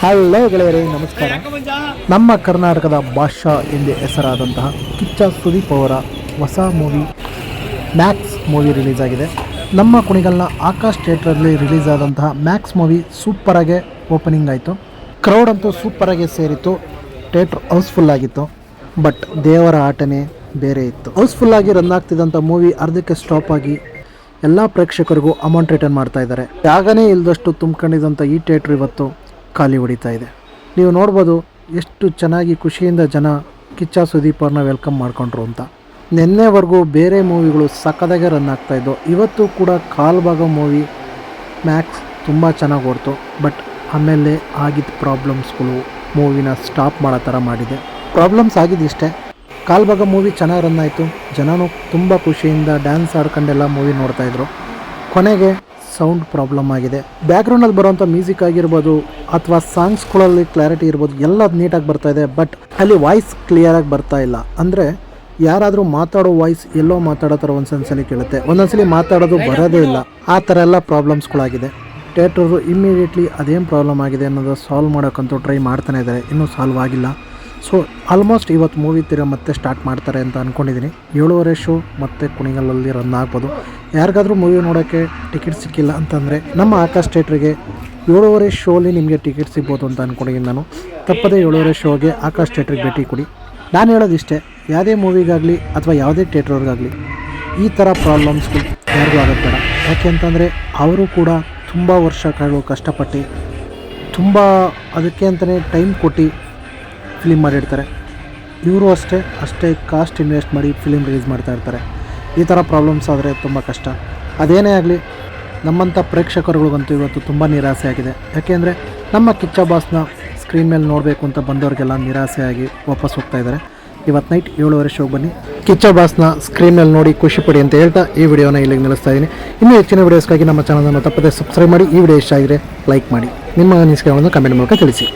Hello ಗೆಳೆಯರೇ ನಮಸ್ಕಾರ. ನಮ್ಮ ಕರ್ನಾಟಕದ ಭಾಷಾ ಎಂದೇ ಹೆಸರಾದಂತಹ ಕಿಚ್ಚ ಸುದೀಪ್ ಅವರ ಹೊಸ ಮೂವಿ ಮ್ಯಾಕ್ಸ್ ಮೂವಿ ರಿಲೀಸ್ ಆಗಿದೆ. ನಮ್ಮ ಕುಣಿಗಲ್ನ ಆಕಾಶ್ ಥಿಯೇಟ್ರಲ್ಲಿ ರಿಲೀಸ್ ಆದಂತಹ ಮ್ಯಾಕ್ಸ್ ಮೂವಿ ಸೂಪರಾಗೆ ಓಪನಿಂಗ್ ಆಯಿತು. ಕ್ರೌಡ್ ಅಂತೂ ಸೂಪರಾಗೆ ಸೇರಿತ್ತು. ಥಿಯೇಟ್ರ್ ಹೌಸ್ಫುಲ್ ಆಗಿತ್ತು. ಬಟ್ ದೇವರ ಆಟನೇ ಬೇರೆ ಇತ್ತು. ಹೌಸ್ಫುಲ್ಲಾಗಿ ರನ್ ಆಗ್ತಿದ್ದಂಥ ಮೂವಿ ಅರ್ಧಕ್ಕೆ ಸ್ಟಾಪ್ ಆಗಿ ಎಲ್ಲ ಪ್ರೇಕ್ಷಕರಿಗೂ ಅಮೌಂಟ್ ರಿಟರ್ನ್ ಮಾಡ್ತಾ ಇದ್ದಾರೆ. ಜಾಗನೇ ಇಲ್ಲದಷ್ಟು ತುಂಬ್ಕೊಂಡಿದ್ದಂಥ ಈ ಥಿಯೇಟ್ರ್ ಇವತ್ತು ಖಾಲಿ ಹೊಡಿತಾ ಇದೆ. ನೀವು ನೋಡ್ಬೋದು ಎಷ್ಟು ಚೆನ್ನಾಗಿ ಖುಷಿಯಿಂದ ಜನ ಕಿಚ್ಚ ಸುದೀಪ್ ಅವ್ರನ್ನ ವೆಲ್ಕಮ್ ಮಾಡ್ಕೊಂಡ್ರು ಅಂತ. ನಿನ್ನೆವರೆಗೂ ಬೇರೆ ಮೂವಿಗಳು ಸಕ್ಕದಾಗೆ ರನ್ ಆಗ್ತಾಯಿದ್ದವು ಇವತ್ತು ಕೂಡ ಕಾಲ್ ಭಾಗ ಮೂವಿ ಮ್ಯಾಕ್ಸ್ ತುಂಬ ಚೆನ್ನಾಗಿ ಓಡ್ತು ಬಟ್ ಆಮೇಲೆ ಆಗಿದ್ದ ಪ್ರಾಬ್ಲಮ್ಸ್ಗಳು ಮೂವಿನ ಸ್ಟಾಪ್ ಮಾಡೋ ಥರ ಮಾಡಿದೆ. ಪ್ರಾಬ್ಲಮ್ಸ್ ಆಗಿದ್ದಿಷ್ಟೇ ಕಾಲ್ ಭಾಗ ಮೂವಿ ಚೆನ್ನಾಗಿ ರನ್ ಆಯಿತು. ಜನನೂ ತುಂಬ ಖುಷಿಯಿಂದ ಡ್ಯಾನ್ಸ್ ಆಡ್ಕೊಂಡೆಲ್ಲ ಮೂವಿ ನೋಡ್ತಾಯಿದ್ರು ಕೊನೆಗೆ ಸೌಂಡ್ ಪ್ರಾಬ್ಲಮ್ ಆಗಿದೆ. ಬ್ಯಾಕ್ಗ್ರೌಂಡಲ್ಲಿ ಬರುವಂಥ ಮ್ಯೂಸಿಕ್ ಆಗಿರ್ಬೋದು ಅಥವಾ ಸಾಂಗ್ಸ್ಗಳಲ್ಲಿ ಕ್ಲಾರಿಟಿ ಇರ್ಬೋದು ಎಲ್ಲ ನೀಟಾಗಿ ಬರ್ತಾ ಇದೆ ಬಟ್ ಅಲ್ಲಿ ವಾಯ್ಸ್ ಕ್ಲಿಯರಾಗಿ ಬರ್ತಾ ಇಲ್ಲ. ಅಂದರೆ ಯಾರಾದರೂ ಮಾತಾಡೋ ವಾಯ್ಸ್ ಎಲ್ಲೋ ಮಾತಾಡೋ ಥರ ಒಂದ್ಸಲ ಕೇಳುತ್ತೆ. ಒಂದೊಂದ್ಸಲ ಮಾತಾಡೋದು ಬರೋದೇ ಇಲ್ಲ. ಆ ಥರ ಎಲ್ಲ ಪ್ರಾಬ್ಲಮ್ಸ್ಗಳಾಗಿದೆ ಥಿಯೇಟ್ರವರು ಇಮ್ಮಿಡಿಯೇಟ್ಲಿ ಅದೇನು ಪ್ರಾಬ್ಲಮ್ ಆಗಿದೆ ಅನ್ನೋದು ಸಾಲ್ವ್ ಮಾಡೋಕ್ಕಂತೂ ಟ್ರೈ ಮಾಡ್ತಾನೆ ಇದ್ದಾರೆ. ಇನ್ನೂ ಸಾಲ್ವ್ ಆಗಿಲ್ಲ. ಸೊ ಆಲ್ಮೋಸ್ಟ್ ಇವತ್ತು ಮೂವಿ ತಿರ ಮತ್ತೆ ಸ್ಟಾರ್ಟ್ ಮಾಡ್ತಾರೆ ಅಂತ ಅಂದ್ಕೊಂಡಿದ್ದೀನಿ ಏಳುವರೆ ಶೋ ಮತ್ತೆ ಕುಣಿಗಲಲ್ಲಿ ರನ್ ಆಗ್ಬೋದು. ಯಾರಿಗಾದರೂ ಮೂವಿ ನೋಡೋಕ್ಕೆ ಟಿಕೆಟ್ ಸಿಕ್ಕಿಲ್ಲ ಅಂತಂದರೆ ನಮ್ಮ ಆಕಾಶ್ ಥಿಯೇಟ್ರಿಗೆ ಏಳುವರೆ ಶೋಲಿ ನಿಮಗೆ ಟಿಕೆಟ್ ಸಿಗ್ಬೋದು ಅಂತ ಅಂದ್ಕೊಂಡಿದ್ದೀನಿ ನಾನು. ತಪ್ಪದೇ ಏಳುವರೆ ಶೋಗೆ ಆಕಾಶ್ ಥಿಯೇಟ್ರಿಗೆ ಭೇಟಿ ಕೊಡಿ. ನಾನು ಹೇಳೋದಿಷ್ಟೇ, ಯಾವುದೇ ಮೂವಿಗಾಗಲಿ ಅಥವಾ ಯಾವುದೇ ಥಿಯೇಟ್ರವ್ರಿಗಾಗಲಿ ಈ ಥರ ಪ್ರಾಬ್ಲಮ್ಸ್ಗಳು ಯಾರಿಗೂ ಆಗುತ್ತೆ ಯಾಕೆ ಅಂತಂದರೆ ಅವರು ಕೂಡ ತುಂಬ ವರ್ಷ ವರ್ಷಗಳು ಕಷ್ಟಪಟ್ಟು, ತುಂಬ ಅದಕ್ಕೆ ಅಂತಲೇ ಟೈಮ್ ಕೊಟ್ಟು ಫಿಲಿಮ್ ಮಾಡಿರ್ತಾರೆ ಇವರು ಅಷ್ಟೇ ಅಷ್ಟೇ ಕಾಸ್ಟ್ ಇನ್ವೆಸ್ಟ್ ಮಾಡಿ ಫಿಲಿಮ್ ರಿಲೀಸ್ ಮಾಡ್ತಾ ಇರ್ತಾರೆ. ಈ ಥರ ಪ್ರಾಬ್ಲಮ್ಸ್ ಆದರೆ ತುಂಬ ಕಷ್ಟ. ಅದೇನೇ ಆಗಲಿ ನಮ್ಮಂಥ ಪ್ರೇಕ್ಷಕರುಗಳಿಗಂತೂ ಇವತ್ತು ತುಂಬ ನಿರಾಸೆ ಆಗಿದೆ. ಯಾಕೆಂದರೆ ನಮ್ಮ ಕಿಚ್ಚ ಬಾಸ್ನ ಸ್ಕ್ರೀನ್ ಮೇಲೆ ನೋಡಬೇಕು ಅಂತ ಬಂದವರಿಗೆಲ್ಲ ನಿರಾಸೆಯಾಗಿ ವಾಪಸ್ ಹೋಗ್ತಾ ಇದ್ದಾರೆ. ಇವತ್ತು ನೈಟ್ ಏಳುವರೆ ಶೋಗೆ ಬನ್ನಿ. ಕಿಚ್ಚ ಬಾಸ್ನ ಸ್ಕ್ರೀನ್ ಮೇಲೆ ನೋಡಿ ಖುಷಿ ಪಡಿ ಅಂತ ಹೇಳ್ತಾ ಈ ವಿಡಿಯೋನ ಇಲ್ಲಿಗೆ ನಿಲ್ಲಿಸ್ತಾ ಇದ್ದೀನಿ. ಇನ್ನೂ ಹೆಚ್ಚಿನ ವಿಡಿಯೋಸ್ಗಾಗಿ ನಮ್ಮ ಚಾನಲನ್ನು ತಪ್ಪದೆ ಸಬ್ಸ್ಕ್ರೈಬ್ ಮಾಡಿ, ಈ ವಿಡಿಯೋ ಇಷ್ಟ ಆಗಿದ್ರೆ ಲೈಕ್ ಮಾಡಿ. ನಿಮ್ಮ ಅನಿಸಿಕೆಗಳನ್ನು ಕಮೆಂಟ್ ಮೂಲಕ ತಿಳಿಸಿ.